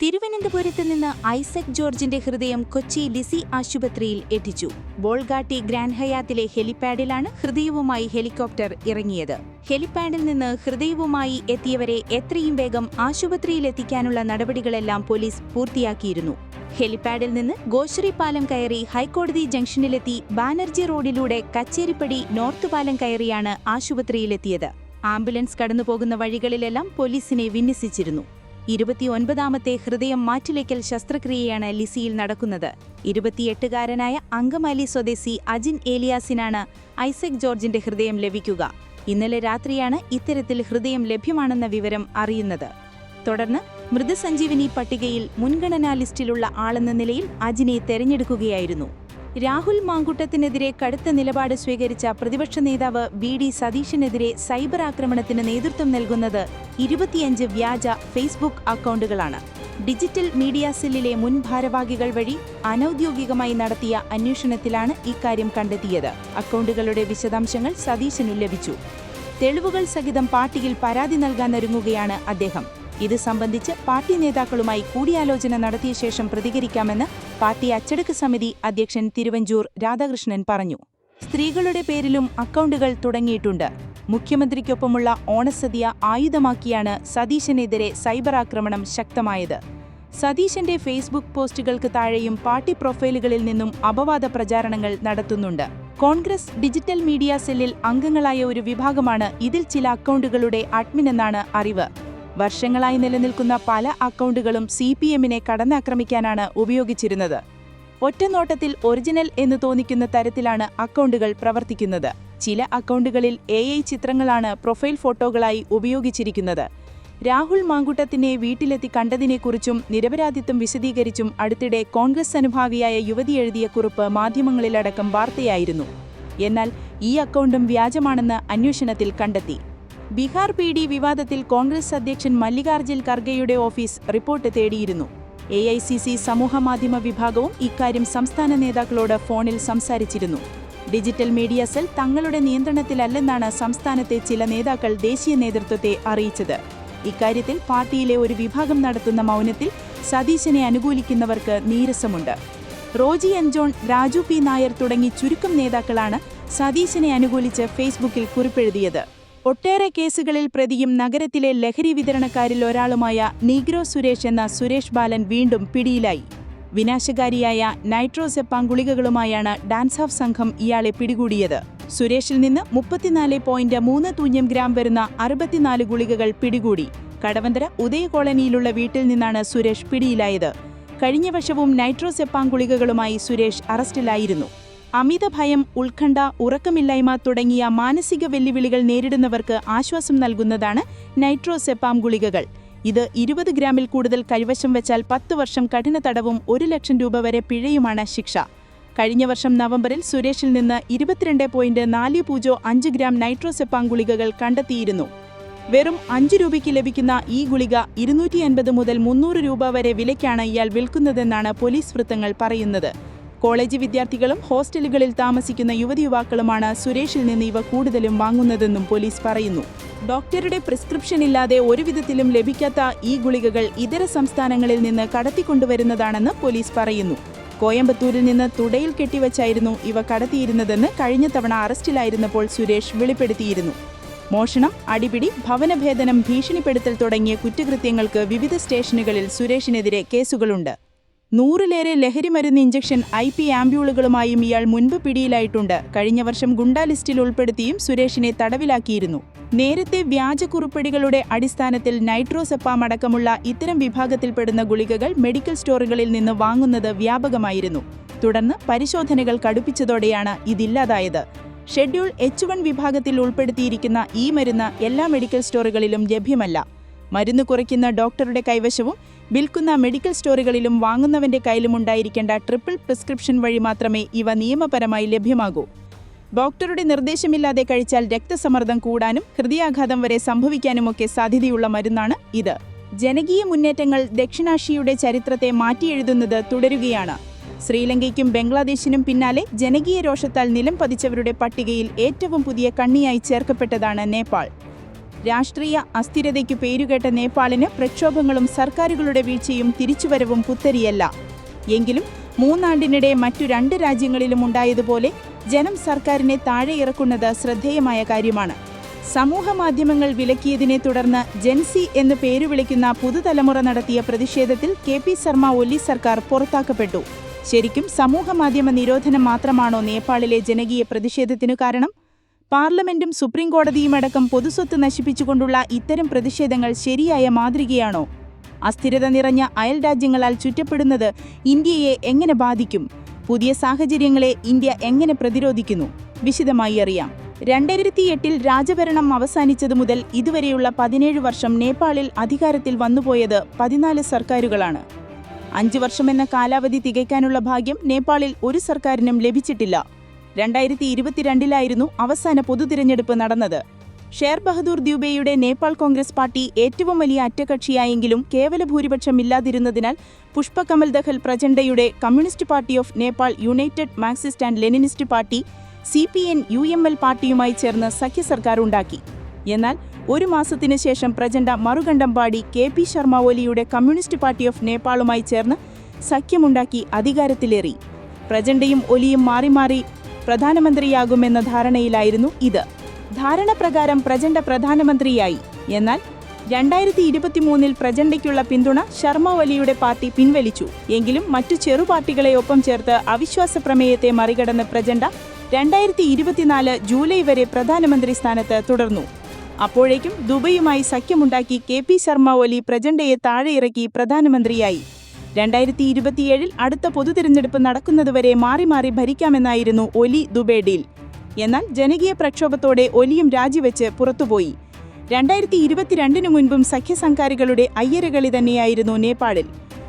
തിരുവനന്തപുരത്ത് നിന്ന് ഐസക് ജോർജിന്റെ ഹൃദയം കൊച്ചി ലിസി ആശുപത്രിയിൽ എത്തിച്ചു. ബോൾഗാട്ടി ഗ്രാൻഡ് ഹയാത്തിലെ ഹെലിപാഡിലാണ് ഹൃദയവുമായി ഹെലികോപ്റ്റർ ഇറങ്ങിയത്. ഹെലിപാഡിൽ നിന്ന് ഹൃദയവുമായി എത്തിയവരെ എത്രയും വേഗം ആശുപത്രിയിൽ എത്തിക്കാനുള്ള നടപടികളെല്ലാം പോലീസ് പൂർത്തിയാക്കിയിരുന്നു. ഹെലിപാഡിൽ നിന്ന് ഗോശ്രീ പാലം കയറി ഹൈക്കോടതി ജംഗ്ഷനിലെത്തി ബാനർജി റോഡിലൂടെ കച്ചേരിപ്പടി നോർത്ത് പാലം കയറിയാണ് ആശുപത്രിയിലെത്തിയത്. ആംബുലൻസ് കടന്നുപോകുന്ന വഴികളിലെല്ലാം പോലീസിനെ വിന്യസിച്ചിരുന്നു. ഇരുപത്തിയൊൻപതാമത്തെ ഹൃദയം മാറ്റിലേക്കൽ ശസ്ത്രക്രിയയാണ് ലിസിയിൽ നടക്കുന്നത്. ഇരുപത്തിയെട്ടുകാരനായ അങ്കമാലി സ്വദേശി അജിൻ ഏലിയാസിനാണ് ഐസക് ജോർജിന്റെ ഹൃദയം ലഭിക്കുക. ഇന്നലെ രാത്രിയാണ് ഇത്തരത്തിൽ ഹൃദയം ലഭ്യമാണെന്ന വിവരം അറിയുന്നത്. തുടർന്ന് മൃതസഞ്ജീവനി പട്ടികയിൽ മുൻഗണനാ ലിസ്റ്റിലുള്ള ആളെന്ന നിലയിൽ അജിനെ തെരഞ്ഞെടുക്കുകയായിരുന്നു. രാഹുൽ മാങ്കുട്ടത്തിനെതിരെ കടുത്ത നിലപാട് സ്വീകരിച്ച പ്രതിപക്ഷ നേതാവ് വി ഡി സതീശനെതിരെ സൈബർ ആക്രമണത്തിന് നേതൃത്വം നൽകുന്നത് ഇരുപത്തിയഞ്ച് വ്യാജ ഫേസ്ബുക്ക് അക്കൗണ്ടുകളാണ്. ഡിജിറ്റൽ മീഡിയ സെല്ലിലെ മുൻ ഭാരവാഹികൾ വഴി അനൌദ്യോഗികമായി നടത്തിയ അന്വേഷണത്തിലാണ് ഇക്കാര്യം കണ്ടെത്തിയത്. അക്കൗണ്ടുകളുടെ വിശദാംശങ്ങൾ സതീശനു ലഭിച്ചു. തെളിവുകൾ സഹിതം പാർട്ടിയിൽ പരാതി നൽകാനൊരുങ്ങുകയാണ് അദ്ദേഹം. ഇത് സംബന്ധിച്ച് പാർട്ടി നേതാക്കളുമായി കൂടിയാലോചന നടത്തിയ ശേഷം പ്രതികരിക്കാമെന്ന് പാർട്ടി അച്ചടക്ക സമിതി അധ്യക്ഷൻ തിരുവഞ്ചൂർ രാധാകൃഷ്ണൻ പറഞ്ഞു. സ്ത്രീകളുടെ പേരിലും അക്കൗണ്ടുകൾ തുടങ്ങിയിട്ടുണ്ട്. മുഖ്യമന്ത്രിക്കൊപ്പമുള്ള ഓണസദ്യ ആയുധമാക്കിയാണ് സതീശനെതിരെ സൈബർ ആക്രമണം ശക്തമായത്. സതീശന്റെ ഫേസ്ബുക്ക് പോസ്റ്റുകൾക്ക് താഴെയും പാർട്ടി പ്രൊഫൈലുകളിൽ നിന്നും അപവാദ പ്രചാരണങ്ങൾ നടത്തുന്നുണ്ട്. കോൺഗ്രസ് ഡിജിറ്റൽ മീഡിയ സെല്ലിൽ അംഗങ്ങളായ ഒരു വിഭാഗമാണ് ഇതിൽ ചില അക്കൗണ്ടുകളുടെ അഡ്മിൻ എന്നാണ് അറിവ്. വർഷങ്ങളായി നിലനിൽക്കുന്ന പല അക്കൗണ്ടുകളും സി പി എമ്മിനെ കടന്നാക്രമിക്കാനാണ് ഉപയോഗിച്ചിരുന്നത്. ഒറ്റനോട്ടത്തിൽ ഒറിജിനൽ എന്ന് തോന്നിക്കുന്ന തരത്തിലാണ് അക്കൗണ്ടുകൾ പ്രവർത്തിക്കുന്നത്. ചില അക്കൗണ്ടുകളിൽ എ ഐ ചിത്രങ്ങളാണ് പ്രൊഫൈൽ ഫോട്ടോകളായി ഉപയോഗിച്ചിരിക്കുന്നത്. രാഹുൽ മാങ്കുട്ടത്തിനെ വീട്ടിലെത്തി കണ്ടതിനെക്കുറിച്ചും നിരപരാധിത്വം വിശദീകരിച്ചും അടുത്തിടെ കോൺഗ്രസ് അനുഭാവിയായ യുവതി എഴുതിയ കുറിപ്പ് മാധ്യമങ്ങളിലടക്കം വാർത്തയായിരുന്നു. എന്നാൽ ഈ അക്കൗണ്ടും വ്യാജമാണെന്ന് അന്വേഷണത്തിൽ കണ്ടെത്തി. ബീഹാർ പി ഡി വിവാദത്തിൽ കോൺഗ്രസ് അധ്യക്ഷൻ മല്ലികാർജുൻ ഖർഗെയുടെ ഓഫീസ് റിപ്പോർട്ട് തേടിയിരുന്നു. എ ഐ സി സി സമൂഹമാധ്യമ വിഭാഗവും ഇക്കാര്യം സംസ്ഥാന നേതാക്കളോട് ഫോണിൽ സംസാരിച്ചിരുന്നു. ഡിജിറ്റൽ മീഡിയ സെൽ തങ്ങളുടെ നിയന്ത്രണത്തിലല്ലെന്നാണ് സംസ്ഥാനത്തെ ചില നേതാക്കൾ ദേശീയ നേതൃത്വത്തെ അറിയിച്ചത്. ഇക്കാര്യത്തിൽ പാർട്ടിയിലെ ഒരു വിഭാഗം നടത്തുന്ന മൗനത്തിൽ സതീശനെ അനുകൂലിക്കുന്നവർക്ക് നീരസമുണ്ട്. Roji N John Raju P Nair തുടങ്ങി ചുരുക്കം നേതാക്കളാണ് സതീശനെ അനുകൂലിച്ച് ഫേസ്ബുക്കിൽ കുറിപ്പെഴുതിയത്. ഒട്ടേറെ കേസുകളിൽ പ്രതിയും നഗരത്തിലെ ലഹരി വിതരണക്കാരിൽ ഒരാളുമായ നീഗ്രോ സുരേഷ് എന്ന സുരേഷ് ബാലൻ വീണ്ടും പിടിയിലായി. വിനാശകാരിയായ നൈട്രോസെപ്പാം ഗുളികകളുമായാണ് ഡാൻസ് ഓഫ് സംഘം ഇയാളെ പിടികൂടിയത്. സുരേഷിൽ നിന്ന് മുപ്പത്തിനാല് പോയിന്റ് മൂന്ന് തൂഞ്ഞം ഗ്രാം വരുന്ന അറുപത്തിനാല് ഗുളികകൾ പിടികൂടി. കടവന്തര ഉദയ കോളനിയിലുള്ള വീട്ടിൽ നിന്നാണ് സുരേഷ് പിടിയിലായത്. കഴിഞ്ഞ വർഷവും നൈട്രോസെപ്പാം ഗുളികകളുമായി സുരേഷ് അറസ്റ്റിലായിരുന്നു. അമിത ഭയം ഉത്കണ്ഠ ഉറക്കമില്ലായ്മ തുടങ്ങിയ മാനസിക വെല്ലുവിളികൾ നേരിടുന്നവർക്ക് ആശ്വാസം നൽകുന്നതാണ് നൈട്രോസെപ്പാം ഗുളികകൾ. ഇത് ഇരുപത് ഗ്രാമിൽ കൂടുതൽ കൈവശം വെച്ചാൽ പത്ത് വർഷം കഠിന തടവും ഒരു ലക്ഷം രൂപ വരെ പിഴയുമാണ് ശിക്ഷ. കഴിഞ്ഞ വർഷം നവംബറിൽ സുരേഷിൽ നിന്ന് ഇരുപത്തിരണ്ട് പോയിന്റ് നാല് പൂജ്യം അഞ്ച് ഗ്രാം നൈട്രോസെപ്പാം ഗുളികകൾ കണ്ടെത്തിയിരുന്നു. വെറും അഞ്ച് രൂപയ്ക്ക് ലഭിക്കുന്ന ഈ ഗുളിക ഇരുന്നൂറ്റി അൻപത് മുതൽ മുന്നൂറ് രൂപ വരെ വിലയ്ക്കാണ് ഇയാൾ വിൽക്കുന്നതെന്നാണ് പോലീസ് വൃത്തങ്ങൾ പറയുന്നത്. കോളേജ് വിദ്യാർത്ഥികളും ഹോസ്റ്റലുകളിൽ താമസിക്കുന്ന യുവതി യുവാക്കളുമാണ് സുരേഷിൽ നിന്ന് ഇവ കൂടുതലും വാങ്ങുന്നതെന്നും പോലീസ് പറയുന്നു. ഡോക്ടറുടെ പ്രിസ്ക്രിപ്ഷൻ ഇല്ലാതെ ഒരുവിധത്തിലും ലഭിക്കാത്ത ഈ ഗുളികകൾ ഇതര സംസ്ഥാനങ്ങളിൽ നിന്ന് കടത്തിക്കൊണ്ടുവരുന്നതാണെന്ന് പോലീസ് പറയുന്നു. കോയമ്പത്തൂരിൽ നിന്ന് തുടയിൽ കെട്ടിവച്ചായിരുന്നു ഇവ കടത്തിയിരുന്നതെന്ന് കഴിഞ്ഞ തവണ അറസ്റ്റിലായിരുന്നപ്പോൾ സുരേഷ് വെളിപ്പെടുത്തിയിരുന്നു. മോഷണം അടിപിടി ഭവനഭേദനം ഭീഷണിപ്പെടുത്തൽ തുടങ്ങിയ കുറ്റകൃത്യങ്ങൾക്ക് വിവിധ സ്റ്റേഷനുകളിൽ സുരേഷിനെതിരെ കേസുകളുണ്ട്. നൂറിലേറെ ലഹരിമരുന്ന് ഇഞ്ചക്ഷൻ ഐ പി ആംബ്യൂളുകളുമായും ഇയാൾ മുൻപ് പിടിയിലായിട്ടുണ്ട്. കഴിഞ്ഞ വർഷം ഗുണ്ടാ ലിസ്റ്റിൽ ഉൾപ്പെടുത്തിയും സുരേഷിനെ തടവിലാക്കിയിരുന്നു. നേരത്തെ വ്യാജക്കുറിപ്പടികളുടെ അടിസ്ഥാനത്തിൽ നൈട്രോസെപ്പാം അടക്കമുള്ള ഇത്തരം വിഭാഗത്തിൽപ്പെടുന്ന ഗുളികകൾ മെഡിക്കൽ സ്റ്റോറുകളിൽ നിന്ന് വാങ്ങുന്നത് വ്യാപകമായിരുന്നു. തുടർന്ന് പരിശോധനകൾ കടുപ്പിച്ചതോടെയാണ് ഇതില്ലാതായത്. ഷെഡ്യൂൾ എച്ച് വൺ വിഭാഗത്തിൽ ഉൾപ്പെടുത്തിയിരിക്കുന്ന ഈ മരുന്ന് എല്ലാ മെഡിക്കൽ സ്റ്റോറുകളിലും ലഭ്യമല്ല. മരുന്ന് കുറയ്ക്കുന്ന ഡോക്ടറുടെ കൈവശവും വിൽക്കുന്ന മെഡിക്കൽ സ്റ്റോറുകളിലും വാങ്ങുന്നവന്റെ കയ്യിലും ഉണ്ടായിരിക്കേണ്ട ട്രിപ്പിൾ പ്രിസ്ക്രിപ്ഷൻ വഴി മാത്രമേ ഇവ നിയമപരമായി ലഭ്യമാകൂ. ഡോക്ടറുടെ നിർദ്ദേശമില്ലാതെ കഴിച്ചാൽ രക്തസമ്മർദ്ദം കൂടാനും ഹൃദയാഘാതം വരെ സംഭവിക്കാനുമൊക്കെ സാധ്യതയുള്ള മരുന്നാണ് ഇത്. ജനകീയ മുന്നേറ്റങ്ങൾ ദക്ഷിണാഷ്യയുടെ ചരിത്രത്തെ മാറ്റിയെഴുതുന്നത് തുടരുകയാണ്. ശ്രീലങ്കയ്ക്കും ബംഗ്ലാദേശിനും പിന്നാലെ ജനകീയ രോഷത്താൽ നിലം പതിച്ചവരുടെ പട്ടികയിൽ ഏറ്റവും പുതിയ കണ്ണിയായി ചേർക്കപ്പെട്ടതാണ് നേപ്പാൾ. രാഷ്ട്രീയ അസ്ഥിരതയ്ക്കു പേരുകേട്ട നേപ്പാളിന് പ്രക്ഷോഭങ്ങളും സർക്കാരുകളുടെ വീഴ്ചയും തിരിച്ചുവരവും പുത്തരിയല്ല. എങ്കിലും മൂന്നാണ്ടിനിടെ മറ്റു രണ്ട് രാജ്യങ്ങളിലും ഉണ്ടായതുപോലെ ജനം സർക്കാരിനെ താഴെ ഇറക്കുന്നത് ശ്രദ്ധേയമായ കാര്യമാണ്. സമൂഹ മാധ്യമങ്ങൾ വിലക്കിയതിനെ തുടർന്ന് ജെൻസി എന്ന് പേരു വിളിക്കുന്ന പുതുതലമുറ നടത്തിയ പ്രതിഷേധത്തിൽ കെ പി ശർമ്മ ഒല്ലി സർക്കാർ പുറത്താക്കപ്പെട്ടു. ശരിക്കും സമൂഹ മാധ്യമ നിരോധനം മാത്രമാണോ നേപ്പാളിലെ ജനകീയ പ്രതിഷേധത്തിനു കാരണം? പാർലമെന്റും സുപ്രീംകോടതിയുമടക്കം പൊതുസ്വത്ത് നശിപ്പിച്ചുകൊണ്ടുള്ള ഇത്തരം പ്രതിഷേധങ്ങൾ ശരിയായ മാതൃകയാണോ? അസ്ഥിരത നിറഞ്ഞ അയൽ രാജ്യങ്ങളാൽ ചുറ്റപ്പെടുന്നത് ഇന്ത്യയെ എങ്ങനെ ബാധിക്കും? പുതിയ സാഹചര്യങ്ങളെ ഇന്ത്യ എങ്ങനെ പ്രതിരോധിക്കുന്നു? വിശദമായി അറിയാം. രണ്ടായിരത്തി എട്ടിൽ രാജഭരണം അവസാനിച്ചതു മുതൽ ഇതുവരെയുള്ള പതിനേഴ് വർഷം നേപ്പാളിൽ അധികാരത്തിൽ വന്നുപോയത് പതിനാല് സർക്കാരുകളാണ്. അഞ്ചു വർഷമെന്ന കാലാവധി തികയ്ക്കാനുള്ള ഭാഗ്യം നേപ്പാളിൽ ഒരു സർക്കാരിനും ലഭിച്ചിട്ടില്ല. രണ്ടായിരത്തി ഇരുപത്തിരണ്ടിലായിരുന്നു അവസാന പൊതുതിരഞ്ഞെടുപ്പ് നടന്നത്. ഷേർ ബഹദൂർ ദ്യൂബെയുടെ നേപ്പാൾ കോൺഗ്രസ് പാർട്ടി ഏറ്റവും വലിയ അറ്റകക്ഷിയായെങ്കിലും കേവല ഭൂരിപക്ഷം ഇല്ലാതിരുന്നതിനാൽ Pushpa Kamal Dahal പ്രചണ്ഡയുടെ Communist Party of Nepal United Marxist and Leninist Party C P N U M L പാർട്ടിയുമായി ചേർന്ന് സഖ്യ സർക്കാർ ഉണ്ടാക്കി. എന്നാൽ ഒരു മാസത്തിനു ശേഷം പ്രചണ്ഡ മറുകണ്ഠം പാടി കെ പി ശർമ്മ ഒലിയുടെ കമ്മ്യൂണിസ്റ്റ് പാർട്ടി ഓഫ് നേപ്പാളുമായി ചേർന്ന് സഖ്യമുണ്ടാക്കി അധികാരത്തിലേറി. പ്രചണ്ഡയും ഒലിയും മാറി മാറി പ്രധാനമന്ത്രിയാകുമെന്ന ധാരണയിലായിരുന്നു ഇത്. ധാരണ പ്രകാരം പ്രചണ്ഡ പ്രധാനമന്ത്രിയായി. എന്നാൽ രണ്ടായിരത്തി ഇരുപത്തിമൂന്നിൽ പ്രചണ്ഡയ്ക്കുള്ള പിന്തുണ ശർമ്മ ഒലിയുടെ പാർട്ടി പിൻവലിച്ചു. എങ്കിലും മറ്റു ചെറു പാർട്ടികളെ ഒപ്പം ചേർത്ത് അവിശ്വാസ പ്രമേയത്തെ മറികടന്ന് പ്രചണ്ഡ രണ്ടായിരത്തി ഇരുപത്തിനാല് ജൂലൈ വരെ പ്രധാനമന്ത്രി സ്ഥാനത്ത് തുടർന്നു. അപ്പോഴേക്കും ദുബൈയുമായി സഖ്യമുണ്ടാക്കി കെ പി ശർമ്മ ഒലി പ്രചണ്ഡയെ താഴെയിറക്കി പ്രധാനമന്ത്രിയായി. രണ്ടായിരത്തി ഇരുപത്തിയേഴിൽ അടുത്ത പൊതു തിരഞ്ഞെടുപ്പ് നടക്കുന്നതുവരെ മാറി മാറി ഭരിക്കാമെന്നായിരുന്നു ഒലി ദുബേ ഡീൽ എന്നാൽ ജനകീയ പ്രക്ഷോഭത്തോടെ ഒലിയും രാജിവെച്ച് പുറത്തുപോയി. രണ്ടായിരത്തി ഇരുപത്തിരണ്ടിനു മുൻപും സഖ്യസംഘാരികളുടെ അയ്യരകളി തന്നെയായിരുന്നു നേപ്പാളിൽ.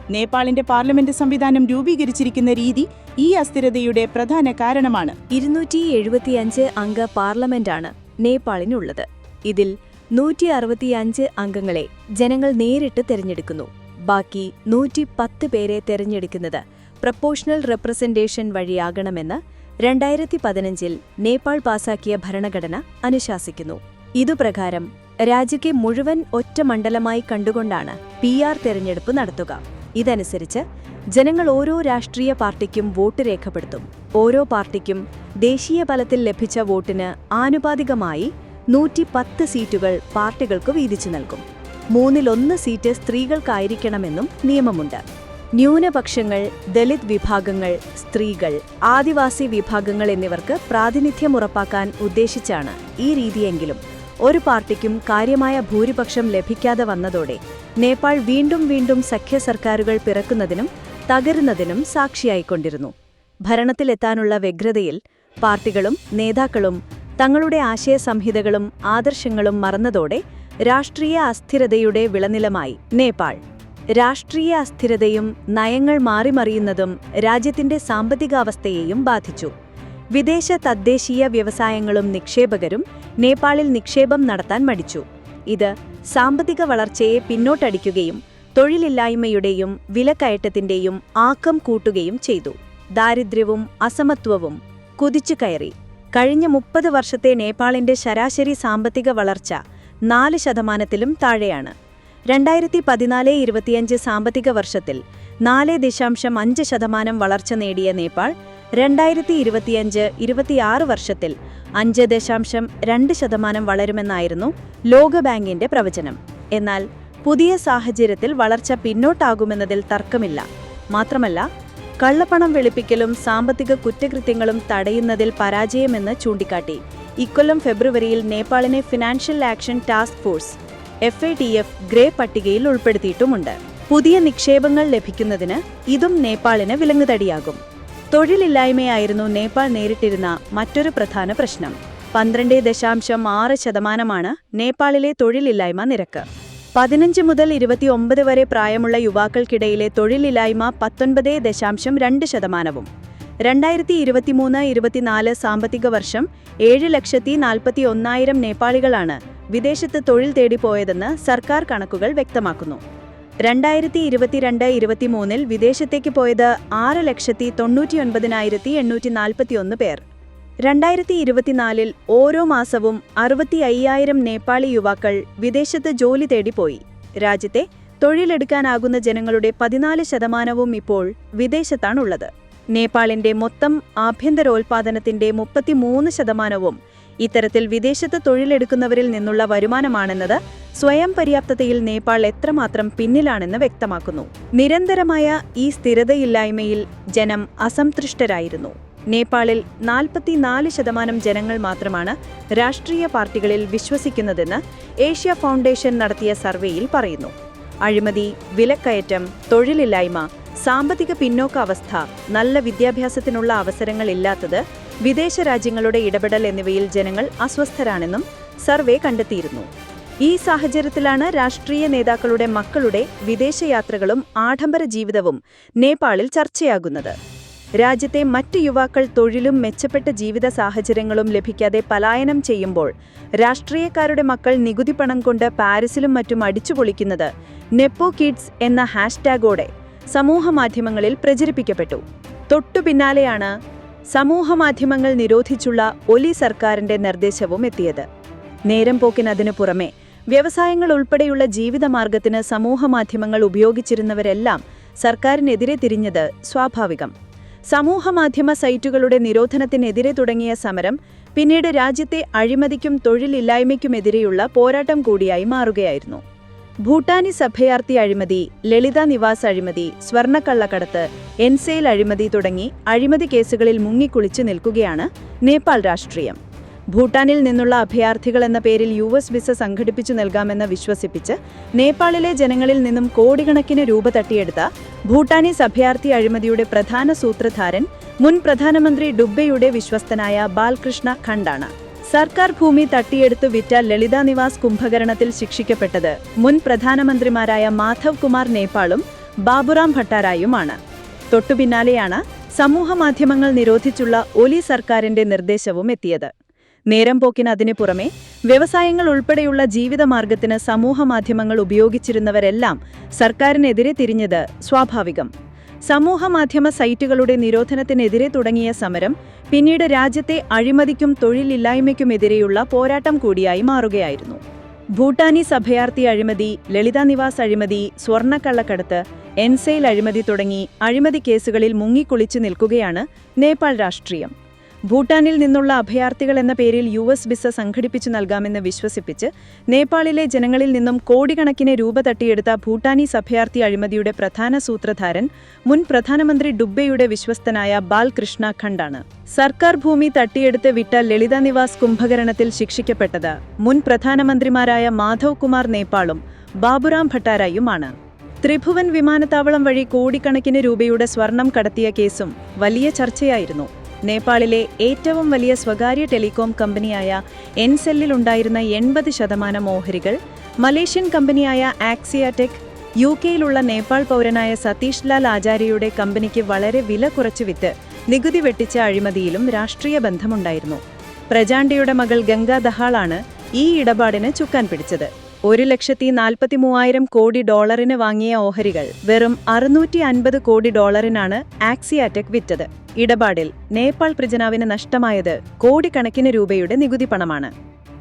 നേപ്പാളിന്റെ പാർലമെന്റ് സംവിധാനം രൂപീകരിച്ചിരിക്കുന്ന രീതി ഈ അസ്ഥിരതയുടെ പ്രധാന കാരണമാണ്. ഇരുന്നൂറ്റി എഴുപത്തിയഞ്ച് അംഗ പാർലമെന്റാണ് നേപ്പാളിനുള്ളത്. ഇതിൽ നൂറ്റി അറുപത്തിയഞ്ച് അംഗങ്ങളെ ജനങ്ങൾ നേരിട്ട് തെരഞ്ഞെടുക്കുന്നു. ബാക്കി നൂറ്റി പത്ത് പേരെ തെരഞ്ഞെടുക്കുന്നത് പ്രപ്പോഷണൽ റെപ്രസെന്റേഷൻ വഴിയാകണമെന്ന് രണ്ടായിരത്തി പതിനഞ്ചിൽ നേപ്പാൾ പാസാക്കിയ ഭരണഘടന അനുശാസിക്കുന്നു. ഇതുപ്രകാരം രാജ്യത്തെ മുഴുവൻ ഒറ്റ മണ്ഡലമായി കണ്ടുകൊണ്ടാണ് പി ആർ തെരഞ്ഞെടുപ്പ് നടത്തുക. ഇതനുസരിച്ച് ജനങ്ങൾ ഓരോ രാഷ്ട്രീയ പാർട്ടിക്കും വോട്ട് രേഖപ്പെടുത്തും. ഓരോ പാർട്ടിക്കും ദേശീയ തലത്തിൽ ലഭിച്ച വോട്ടിന് ആനുപാതികമായി നൂറ്റി സീറ്റുകൾ പാർട്ടികൾക്ക് വീതിച്ചു നൽകും. മൂന്നിലൊന്ന് സീറ്റ് സ്ത്രീകൾക്കായിരിക്കണമെന്നും നിയമമുണ്ട്. ന്യൂനപക്ഷങ്ങൾ ദളിത് വിഭാഗങ്ങൾ സ്ത്രീകൾ ആദിവാസി വിഭാഗങ്ങൾ എന്നിവർക്ക് പ്രാതിനിധ്യം ഉറപ്പാക്കാൻ ഉദ്ദേശിച്ചാണ് ഈ രീതിയെങ്കിലും. ഒരു പാർട്ടിക്കും കാര്യമായ ഭൂരിപക്ഷം ലഭിക്കാതെ വന്നതോടെ നേപ്പാൾ വീണ്ടും വീണ്ടും സഖ്യ സർക്കാരുകൾ പിറക്കുന്നതിനും തകരുന്നതിനും സാക്ഷിയായിക്കൊണ്ടിരുന്നു. ഭരണത്തിലെത്താനുള്ള വ്യഗ്രതയിൽ പാർട്ടികളും നേതാക്കളും തങ്ങളുടെ ആശയസംഹിതകളും ആദർശങ്ങളും മറന്നതോടെ രാഷ്ട്രീയ അസ്ഥിരതയുടെ വിളനിലമായി നേപ്പാൾ. രാഷ്ട്രീയ അസ്ഥിരതയും നയങ്ങൾ മാറിമറിയുന്നതും രാജ്യത്തിന്റെ സാമ്പത്തികാവസ്ഥയെയും ബാധിച്ചു. വിദേശ തദ്ദേശീയ വ്യവസായങ്ങളും നിക്ഷേപകരും നേപ്പാളിൽ നിക്ഷേപം നടത്താൻ മടിച്ചു. ഇത് സാമ്പത്തിക വളർച്ചയെ പിന്നോട്ടടിക്കുകയും തൊഴിലില്ലായ്മയുടെയും വിലക്കയറ്റത്തിന്റെയും ആക്കം കൂട്ടുകയും ചെയ്തു. ദാരിദ്ര്യവും അസമത്വവും കുതിച്ചു കയറി കഴിഞ്ഞ മുപ്പത് വർഷത്തെ നേപ്പാളിന്റെ ശരാശരി സാമ്പത്തിക വളർച്ച നാല് ശതമാനത്തിലും താഴെയാണ്. രണ്ടായിരത്തി പതിനാല് ഇരുപത്തിയഞ്ച് സാമ്പത്തിക വർഷത്തിൽ നാല് ദശാംശം അഞ്ച് ശതമാനം വളർച്ച നേടിയ നേപ്പാൾ രണ്ടായിരത്തി ഇരുപത്തിയഞ്ച് ഇരുപത്തിയാറ് വർഷത്തിൽ അഞ്ച് ദശാംശം രണ്ട് ശതമാനം വളരുമെന്നായിരുന്നു ലോകബാങ്കിന്റെ പ്രവചനം. എന്നാൽ പുതിയ സാഹചര്യത്തിൽ വളർച്ച പിന്നോട്ടാകുമെന്നതിൽ തർക്കമില്ല. മാത്രമല്ല കള്ളപ്പണം വെളുപ്പിക്കലും സാമ്പത്തിക കുറ്റകൃത്യങ്ങളും തടയുന്നതിൽ പരാജയമെന്ന് ചൂണ്ടിക്കാട്ടി. ഇക്കൊല്ലം ഫെബ്രുവരിയിൽ നേപ്പാളിനെ financial action task force F A T F grey പട്ടികയിൽ ഉൾപ്പെടുത്തിയിട്ടുമുണ്ട്. പുതിയ നിക്ഷേപങ്ങൾ ലഭിക്കുന്നതിന് ഇതും നേപ്പാളിന് വിലങ്ങുതടിയാകും. തൊഴിലില്ലായ്മയായിരുന്നു നേപ്പാൾ നേരിട്ടിരുന്ന മറ്റൊരു പ്രധാന പ്രശ്നം. പന്ത്രണ്ട് ദശാംശം ആറ് ശതമാനമാണ് നേപ്പാളിലെ തൊഴിലില്ലായ്മ നിരക്ക്. പതിനഞ്ച് മുതൽ ഇരുപത്തിയൊമ്പത് വരെ പ്രായമുള്ള യുവാക്കൾക്കിടയിലെ തൊഴിലില്ലായ്മ പത്തൊൻപത് ദശാംശം രണ്ട് ശതമാനവും. രണ്ടായിരത്തി ഇരുപത്തിമൂന്ന് ഇരുപത്തിനാല് സാമ്പത്തിക വർഷം ഏഴ് ലക്ഷത്തി നാൽപ്പത്തി ഒന്നായിരം നേപ്പാളികളാണ് വിദേശത്ത് തൊഴിൽ തേടിപ്പോയതെന്ന് സർക്കാർ കണക്കുകൾ വ്യക്തമാക്കുന്നു. രണ്ടായിരത്തി ഇരുപത്തിരണ്ട് ഇരുപത്തിമൂന്നിൽ വിദേശത്തേക്ക് പോയത് ആറ് ലക്ഷത്തി തൊണ്ണൂറ്റിയൊൻപതിനായിരത്തി എണ്ണൂറ്റി നാൽപ്പത്തിയൊന്ന് പേർ. രണ്ടായിരത്തി ഇരുപത്തിനാലിൽ ഓരോ മാസവും അറുപത്തി അയ്യായിരം നേപ്പാളി യുവാക്കൾ വിദേശത്ത് ജോലി തേടിപ്പോയി രാജ്യത്തെ തൊഴിലെടുക്കാനാകുന്ന ജനങ്ങളുടെ പതിനാല് ശതമാനവും ഇപ്പോൾ വിദേശത്താണുള്ളത്. നേപ്പാളിന്റെ മൊത്തം ആഭ്യന്തരോൽപാദനത്തിന്റെ മുപ്പത്തിമൂന്ന് ശതമാനവും ഇത്തരത്തിൽ വിദേശത്ത് തൊഴിലെടുക്കുന്നവരിൽ നിന്നുള്ള വരുമാനമാണെന്നത് സ്വയം പര്യാപ്തതയിൽ നേപ്പാൾ എത്രമാത്രം പിന്നിലാണെന്ന് വ്യക്തമാക്കുന്നു. നിരന്തരമായ ഈ സ്ഥിരതയില്ലായ്മയിൽ ജനം അസംതൃഷ്ടരായിരുന്നു. നേപ്പാളിൽ നാൽപ്പത്തിനാല് ശതമാനം ജനങ്ങൾ മാത്രമാണ് രാഷ്ട്രീയ പാർട്ടികളിൽ വിശ്വസിക്കുന്നതെന്ന് ഏഷ്യ ഫൗണ്ടേഷൻ നടത്തിയ സർവേയിൽ പറയുന്നു. അഴിമതി വിലക്കയറ്റം തൊഴിലില്ലായ്മ സാമ്പത്തിക പിന്നോക്ക അവസ്ഥ നല്ല വിദ്യാഭ്യാസത്തിനുള്ള അവസരങ്ങൾ ഇല്ലാത്തത് വിദേശ രാജ്യങ്ങളുടെ ഇടപെടൽ എന്നിവയിൽ ജനങ്ങൾ അസ്വസ്ഥരാണെന്നും സർവേ കണ്ടെത്തിയിരുന്നു. ഈ സാഹചര്യത്തിലാണ് രാഷ്ട്രീയ നേതാക്കളുടെ മക്കളുടെ വിദേശയാത്രകളും ആഡംബര ജീവിതവും നേപ്പാളിൽ ചർച്ചയാകുന്നത്. രാജ്യത്തെ മറ്റ് യുവാക്കൾ തൊഴിലും മെച്ചപ്പെട്ട ജീവിത സാഹചര്യങ്ങളും ലഭിക്കാതെ പലായനം ചെയ്യുമ്പോൾ രാഷ്ട്രീയക്കാരുടെ മക്കൾ നികുതി പണം കൊണ്ട് പാരീസിലും മറ്റും അടിച്ചുപൊളിക്കുന്നത് നെപ്പോ കിഡ്സ് എന്ന ഹാഷ്ടാഗോടെ സമൂഹമാധ്യമങ്ങളിൽ പ്രചരിപ്പിക്കപ്പെട്ടു. തൊട്ടു പിന്നാലെയാണ് സമൂഹമാധ്യമങ്ങൾ നിരോധിച്ചുള്ള ഒലി സർക്കാരിന്റെ നിർദ്ദേശവും എത്തിയത്. നേരം പോക്കിനതിനു പുറമെ വ്യവസായങ്ങൾ ഉൾപ്പെടെയുള്ള ജീവിതമാർഗത്തിന് സമൂഹമാധ്യമങ്ങൾ ഉപയോഗിച്ചിരുന്നവരെല്ലാം സർക്കാരിനെതിരെ തിരിഞ്ഞത് സ്വാഭാവികം. സമൂഹമാധ്യമ സൈറ്റുകളുടെ നിരോധനത്തിനെതിരെ തുടങ്ങിയ സമരം പിന്നീട് രാജ്യത്തെ അഴിമതിക്കും തൊഴിലില്ലായ്മയ്ക്കുമെതിരെയുള്ള പോരാട്ടം കൂടിയായി മാറുകയായിരുന്നു. ഭൂട്ടാനി സഭയാർത്ഥി അഴിമതി ലളിത നിവാസ് അഴിമതി സ്വർണക്കള്ളക്കടത്ത് എൻസെയിൽ അഴിമതി തുടങ്ങി അഴിമതി കേസുകളിൽ മുങ്ങിക്കുളിച്ചു നിൽക്കുകയാണ് നേപ്പാൾ രാഷ്ട്രീയം. ഭൂട്ടാനിൽ നിന്നുള്ള അഭയാർത്ഥികൾ എന്ന പേരിൽ യു എസ് വിസ സംഘടിപ്പിച്ചു നൽകാമെന്ന് വിശ്വസിപ്പിച്ച് നേപ്പാളിലെ ജനങ്ങളിൽ നിന്നും കോടിക്കണക്കിന് രൂപ തട്ടിയെടുത്ത ഭൂട്ടാനി സഭയാർത്ഥി അഴിമതിയുടെ പ്രധാന സൂത്രധാരൻ മുൻ പ്രധാനമന്ത്രി ഡുബെയുടെ വിശ്വസ്തനായ ബാൽകൃഷ്ണ ഖണ്ഡാണ്. സർക്കാർ ഭൂമി തട്ടിയെടുത്തു വിറ്റ ലളിത നിവാസ് കുംഭകരണത്തിൽ ശിക്ഷിക്കപ്പെട്ടത് മുൻ പ്രധാനമന്ത്രിമാരായ മാധവ് കുമാർ നേപ്പാളും ബാബുറാം ഭട്ടാരായുമാണ്. തൊട്ടുപിന്നാലെയാണ് സമൂഹമാധ്യമങ്ങൾ നിരോധിച്ചുള്ള ഒലി സർക്കാരിന്റെ നിർദ്ദേശവും എത്തിയത്. നേരം പോക്കിന് അതിനു പുറമെ വ്യവസായങ്ങൾ ഉൾപ്പെടെയുള്ള ജീവിതമാർഗത്തിന് സമൂഹമാധ്യമങ്ങൾ ഉപയോഗിച്ചിരുന്നവരെല്ലാം സർക്കാരിനെതിരെ തിരിഞ്ഞത് സ്വാഭാവികം. സമൂഹമാധ്യമ സൈറ്റുകളുടെ നിരോധനത്തിനെതിരെ തുടങ്ങിയ സമരം പിന്നീട് രാജ്യത്തെ അഴിമതിക്കും തൊഴിലില്ലായ്മയ്ക്കുമെതിരെയുള്ള പോരാട്ടം കൂടിയായി മാറുകയായിരുന്നു. ഭൂട്ടാനി സഭയാർത്ഥി അഴിമതി ലളിത നിവാസ് അഴിമതി സ്വർണക്കള്ളക്കടത്ത് എൻസെയിൽ അഴിമതി തുടങ്ങി അഴിമതി കേസുകളിൽ മുങ്ങിക്കുളിച്ചു നിൽക്കുകയാണ് നേപ്പാൾ രാഷ്ട്രീയം. ഭൂട്ടാനിൽ നിന്നുള്ള അഭയാർത്ഥികൾ എന്ന പേരിൽ യു എസ് വിസ സംഘടിപ്പിച്ചു നൽകാമെന്ന് വിശ്വസിപ്പിച്ച് നേപ്പാളിലെ ജനങ്ങളിൽ നിന്നും കോടിക്കണക്കിന് രൂപ തട്ടിയെടുത്ത ഭൂട്ടാനീസ് അഭയാർത്ഥി അഴിമതിയുടെ പ്രധാന സൂത്രധാരൻ മുൻ പ്രധാനമന്ത്രി ഡുബെയുടെ വിശ്വസ്തനായ ബാൽകൃഷ്ണ ഖണ്ഡാണ്. സർക്കാർ ഭൂമി തട്ടിയെടുത്ത് വിട്ട ലളിത നിവാസ് കുംഭകരണത്തിൽ ശിക്ഷിക്കപ്പെട്ടത് മുൻ പ്രധാനമന്ത്രിമാരായ മാധവ് കുമാർ നേപ്പാളും ബാബുറാം ഭട്ടാരായുമാണ്. ത്രിഭുവൻ വിമാനത്താവളം വഴി കോടിക്കണക്കിന് രൂപയുടെ സ്വർണം കടത്തിയ കേസും വലിയ ചർച്ചയായിരുന്നു. നേപ്പാളിലെ ഏറ്റവും വലിയ സ്വകാര്യ ടെലികോം കമ്പനിയായ എൻസെല്ലിൽ ഉണ്ടായിരുന്ന എൺപത് ശതമാനം ഓഹരികൾ മലേഷ്യൻ കമ്പനിയായ ആക്സിയാടെക് യു കെയിലുള്ള നേപ്പാൾ പൗരനായ സതീഷ് ലാൽ ആചാര്യയുടെ കമ്പനിക്ക് വളരെ വില കുറച്ച് വിറ്റ് നികുതി വെട്ടിച്ച അഴിമതിയിലും രാഷ്ട്രീയ ബന്ധമുണ്ടായിരുന്നു. പ്രജാണ്ടിയുടെ മകൾ ഗംഗാ ദഹാളാണ് ഈ ഇടപാടിന് ചുക്കാൻ പിടിച്ചത്. ഒരു ലക്ഷത്തി നാൽപ്പത്തി മൂവായിരം കോടി ഡോളറിന് വാങ്ങിയ ഓഹരികൾ വെറും അറുന്നൂറ്റി അൻപത് കോടി ഡോളറിനാണ് ആക്സിയാടെക് വിറ്റത്. ഇടപാടിൽ നേപ്പാൾ പ്രജനാവിന് നഷ്ടമായത് കോടിക്കണക്കിന് രൂപയുടെ നികുതി പണമാണ്.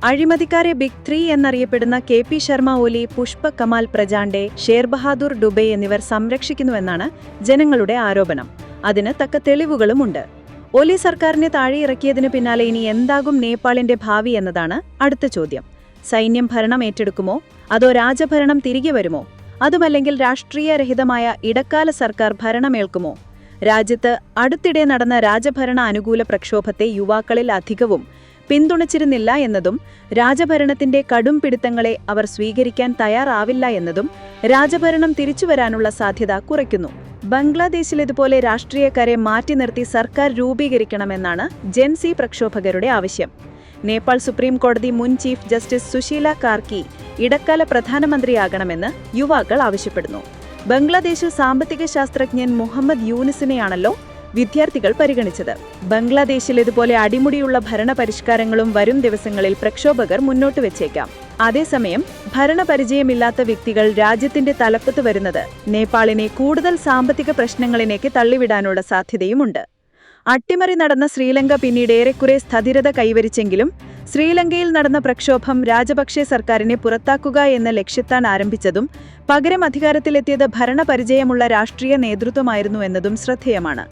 അഴിമതിക്കാരെ ബിഗ് ത്രീ എന്നറിയപ്പെടുന്ന കെ പി ശർമ്മ ഒലി പുഷ്പ കമാൽ പ്രജാണ്ടെ ഷേർ ബഹാദൂർ ഡുബെ എന്നിവർ സംരക്ഷിക്കുന്നുവെന്നാണ് ജനങ്ങളുടെ ആരോപണം. അതിന് തക്ക തെളിവുകളുമുണ്ട്. ഒലി സർക്കാരിനെ താഴെയിറക്കിയതിനു പിന്നാലെ ഇനി എന്താകും നേപ്പാളിന്റെ ഭാവി എന്നതാണ് അടുത്ത ചോദ്യം. സൈന്യം ഭരണം ഏറ്റെടുക്കുമോ? അതോ രാജഭരണം തിരികെ വരുമോ? അതുമല്ലെങ്കിൽ രാഷ്ട്രീയരഹിതമായ ഇടക്കാല സർക്കാർ ഭരണമേൽക്കുമോ? രാജ്യത്ത് അടുത്തിടെ നടന്ന രാജഭരണ അനുകൂല പ്രക്ഷോഭത്തെ യുവാക്കളിൽ അധികവും പിന്തുണച്ചിരുന്നില്ല എന്നതും രാജഭരണത്തിന്റെ കടും പിടുത്തങ്ങളെ അവർ സ്വീകരിക്കാൻ തയ്യാറാവില്ല എന്നതും രാജഭരണം തിരിച്ചുവരാനുള്ള സാധ്യത കുറയ്ക്കുന്നു. ബംഗ്ലാദേശിൽ ഇതുപോലെ രാഷ്ട്രീയക്കാരെ മാറ്റി നിർത്തി സർക്കാർ രൂപീകരിക്കണമെന്നാണ് ജെൻസി പ്രക്ഷോഭകരുടെ ആവശ്യം. നേപ്പാൾ സുപ്രീം കോടതി മുൻ ചീഫ് ജസ്റ്റിസ് സുശീല കാർക്കി ഇടക്കാല പ്രധാനമന്ത്രിയാകണമെന്ന് യുവാക്കൾ ആവശ്യപ്പെടുന്നു. ബംഗ്ലാദേശിൽ സാമ്പത്തിക ശാസ്ത്രജ്ഞൻ മുഹമ്മദ് യൂനിസിനെയാണല്ലോ വിദ്യാർത്ഥികൾ പരിഗണിച്ചത്. ബംഗ്ലാദേശിൽ ഇതുപോലെ അടിമുടിയുള്ള ഭരണ പരിഷ്കാരങ്ങളും വരും ദിവസങ്ങളിൽ പ്രക്ഷോഭകർ മുന്നോട്ട് വെച്ചേക്കാം. അതേസമയം ഭരണപരിചയമില്ലാത്ത വ്യക്തികൾ രാജ്യത്തിന്റെ തലപ്പത്ത് വരുന്നത് നേപ്പാളിനെ കൂടുതൽ സാമ്പത്തിക പ്രശ്നങ്ങളിലേക്ക് തള്ളിവിടാനുള്ള സാധ്യതയുമുണ്ട്. അട്ടിമറി നടന്ന ശ്രീലങ്ക പിന്നീട് ഏറെക്കുറെ സ്ഥിരത കൈവരിച്ചെങ്കിലും ശ്രീലങ്കയിൽ നടന്ന പ്രക്ഷോഭം രാജപക്ഷെ സർക്കാരിനെ പുറത്താക്കുക എന്ന ലക്ഷ്യത്താൻ ആരംഭിച്ചതും പകരം അധികാരത്തിലെത്തിയത് ഭരണപരിചയമുള്ള രാഷ്ട്രീയ നേതൃത്വമായിരുന്നു എന്നതും ശ്രദ്ധേയമാണ്.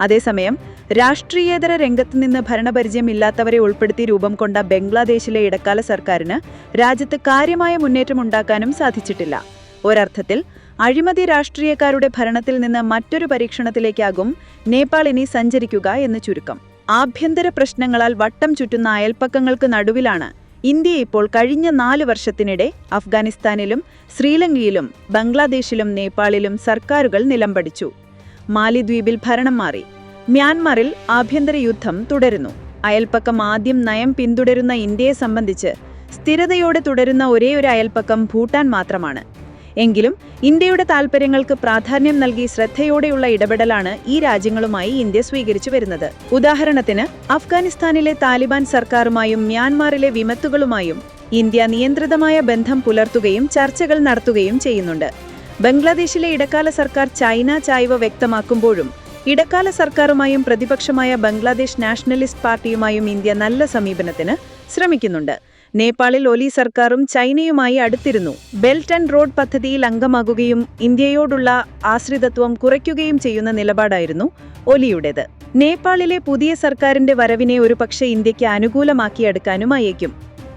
അതേസമയം രാഷ്ട്രീയേതര രംഗത്ത് നിന്ന് ഭരണപരിചയമില്ലാത്തവരെ ഉൾപ്പെടുത്തി രൂപം കൊണ്ട ബംഗ്ലാദേശിലെ ഇടക്കാല സർക്കാരിന് രാജ്യത്ത് കാര്യമായ മുന്നേറ്റമുണ്ടാക്കാനും സാധിച്ചിട്ടില്ല. ഒരർത്ഥത്തിൽ അഴിമതി രാഷ്ട്രീയക്കാരുടെ ഭരണത്തിൽ നിന്ന് മറ്റൊരു പരീക്ഷണത്തിലേക്കാകും നേപ്പാൾ ഇനി സഞ്ചരിക്കുക എന്ന് ചുരുക്കം. ആഭ്യന്തര പ്രശ്നങ്ങളാൽ വട്ടം ചുറ്റുന്ന അയൽപ്പക്കങ്ങൾക്ക് നടുവിലാണ് ഇന്ത്യ ഇപ്പോൾ കഴിഞ്ഞ നാല് വർഷത്തിനിടെ അഫ്ഗാനിസ്ഥാനിലും ശ്രീലങ്കയിലും ബംഗ്ലാദേശിലും നേപ്പാളിലും സർക്കാരുകൾ നിലംപടിച്ചു. മാലിദ്വീപിൽ ഭരണം മാറി. മ്യാൻമറിൽ ആഭ്യന്തര യുദ്ധം തുടരുന്നു. അയൽപ്പക്കം ആദ്യം നയം പിന്തുടരുന്ന ഇന്ത്യയെ സംബന്ധിച്ച് സ്ഥിരതയോടെ തുടരുന്ന ഒരേയൊരു അയൽപ്പക്കം ഭൂട്ടാൻ മാത്രമാണ്. എങ്കിലും ഇന്ത്യയുടെ താൽപ്പര്യങ്ങൾക്ക് പ്രാധാന്യം നൽകി ശ്രദ്ധയോടെയുള്ള ഇടപെടലാണ് ഈ രാജ്യങ്ങളുമായി ഇന്ത്യ സ്വീകരിച്ചു വരുന്നത്. ഉദാഹരണത്തിന് അഫ്ഗാനിസ്ഥാനിലെ താലിബാൻ സർക്കാരുമായും മ്യാൻമാറിലെ വിമത്തുകളുമായും ഇന്ത്യ നിയന്ത്രിതമായ ബന്ധം പുലർത്തുകയും ചർച്ചകൾ നടത്തുകയും ചെയ്യുന്നുണ്ട്. ബംഗ്ലാദേശിലെ ഇടക്കാല സർക്കാർ ചൈന ചായ്വ വ്യക്തമാക്കുമ്പോഴും ഇടക്കാല സർക്കാരുമായും പ്രതിപക്ഷമായ ബംഗ്ലാദേശ് നാഷണലിസ്റ്റ് പാർട്ടിയുമായും ഇന്ത്യ നല്ല സമീപനത്തിന് ശ്രമിക്കുന്നുണ്ട്. നേപ്പാളിൽ ഒലി സർക്കാരും ചൈനയുമായി അടുത്തിരുന്നു. ബെൽറ്റ് ആൻഡ് റോഡ് പദ്ധതിയിൽ അംഗമാകുകയും ഇന്ത്യയോടുള്ള ആശ്രിതത്വം കുറയ്ക്കുകയും ചെയ്യുന്ന നിലപാടായിരുന്നു ഒലിയുടേത്. നേപ്പാളിലെ പുതിയ സർക്കാരിന്റെ വരവിനെ ഒരുപക്ഷെ ഇന്ത്യയ്ക്ക് അനുകൂലമാക്കിയെടുക്കാനുമായേക്കും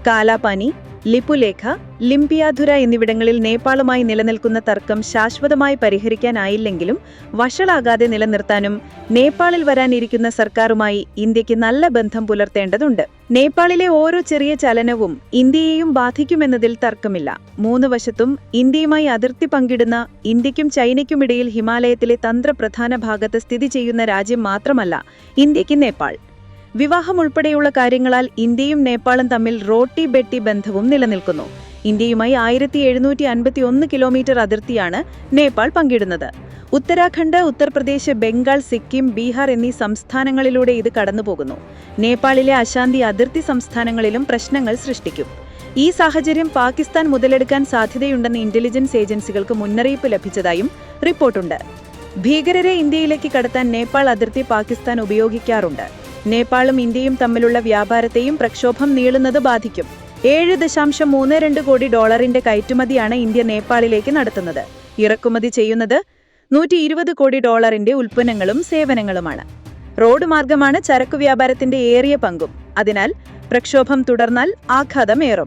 കാലാപാനി ലിപുലേഖ ലിംപിയാധുര എന്നിവിടങ്ങളിൽ നേപ്പാളുമായി നിലനിൽക്കുന്ന തർക്കം ശാശ്വതമായി പരിഹരിക്കാനായില്ലെങ്കിലും വഷളാകാതെ നിലനിർത്താനും നേപ്പാളിൽ വരാനിരിക്കുന്ന സർക്കാരുമായി ഇന്ത്യയ്ക്ക് നല്ല ബന്ധം പുലർത്തേണ്ടതുണ്ട്. നേപ്പാളിലെ ഓരോ ചെറിയ ചലനവും ഇന്ത്യയെയും ബാധിക്കുമെന്നതിൽ തർക്കമില്ല. മൂന്ന് വശത്തും ഇന്ത്യയുമായി അതിർത്തി പങ്കിടുന്ന ഇന്ത്യക്കും ചൈനയ്ക്കുമിടയിൽ ഹിമാലയത്തിലെ തന്ത്രപ്രധാന ഭാഗത്ത് സ്ഥിതി ചെയ്യുന്ന രാജ്യം മാത്രമല്ല ഇന്ത്യയ്ക്ക് നേപ്പാൾ. വിവാഹം ഉൾപ്പെടെയുള്ള കാര്യങ്ങളാൽ ഇന്ത്യയും നേപ്പാളും തമ്മിൽ റോട്ടി ബെട്ടി ബന്ധവും നിലനിൽക്കുന്നു. ഇന്ത്യയുമായി ആയിരത്തി എഴുന്നൂറ്റി അൻപത്തി ഒന്ന് കിലോമീറ്റർ അതിർത്തിയാണ് നേപ്പാൾ പങ്കിടുന്നത്. ഉത്തരാഖണ്ഡ് ഉത്തർപ്രദേശ് ബംഗാൾ സിക്കിം ബീഹാർ എന്നീ സംസ്ഥാനങ്ങളിലൂടെ ഇത് കടന്നുപോകുന്നു. നേപ്പാളിലെ അശാന്തി അതിർത്തി സംസ്ഥാനങ്ങളിലും പ്രശ്നങ്ങൾ സൃഷ്ടിക്കും. ഈ സാഹചര്യം പാകിസ്ഥാൻ മുതലെടുക്കാൻ സാധ്യതയുണ്ടെന്ന് ഇന്റലിജൻസ് ഏജൻസികൾക്ക് മുന്നറിയിപ്പ് ലഭിച്ചതായും റിപ്പോർട്ടുണ്ട്. ഭീകരരെ ഇന്ത്യയിലേക്ക് കടത്താൻ നേപ്പാൾ അതിർത്തി പാകിസ്ഥാൻ ഉപയോഗിക്കാറുണ്ട്. നേപ്പാളും ഇന്ത്യയും തമ്മിലുള്ള വ്യാപാരത്തെയും പ്രക്ഷോഭം നീളുന്നത് ബാധിക്കും. ഏഴ് ദശാംശം മൂന്ന് രണ്ട് കോടി ഡോളറിന്റെ കയറ്റുമതിയാണ് ഇന്ത്യ നേപ്പാളിലേക്ക് നടത്തുന്നത്. ഇറക്കുമതി ചെയ്യുന്നത് നൂറ്റി ഇരുപത് കോടി ഡോളറിന്റെ ഉൽപ്പന്നങ്ങളും സേവനങ്ങളുമാണ്. റോഡ് മാർഗമാണ് ചരക്കു വ്യാപാരത്തിന്റെ ഏറിയ പങ്കും. അതിനാൽ പ്രക്ഷോഭം തുടർന്നാൽ ആഘാതമേറും.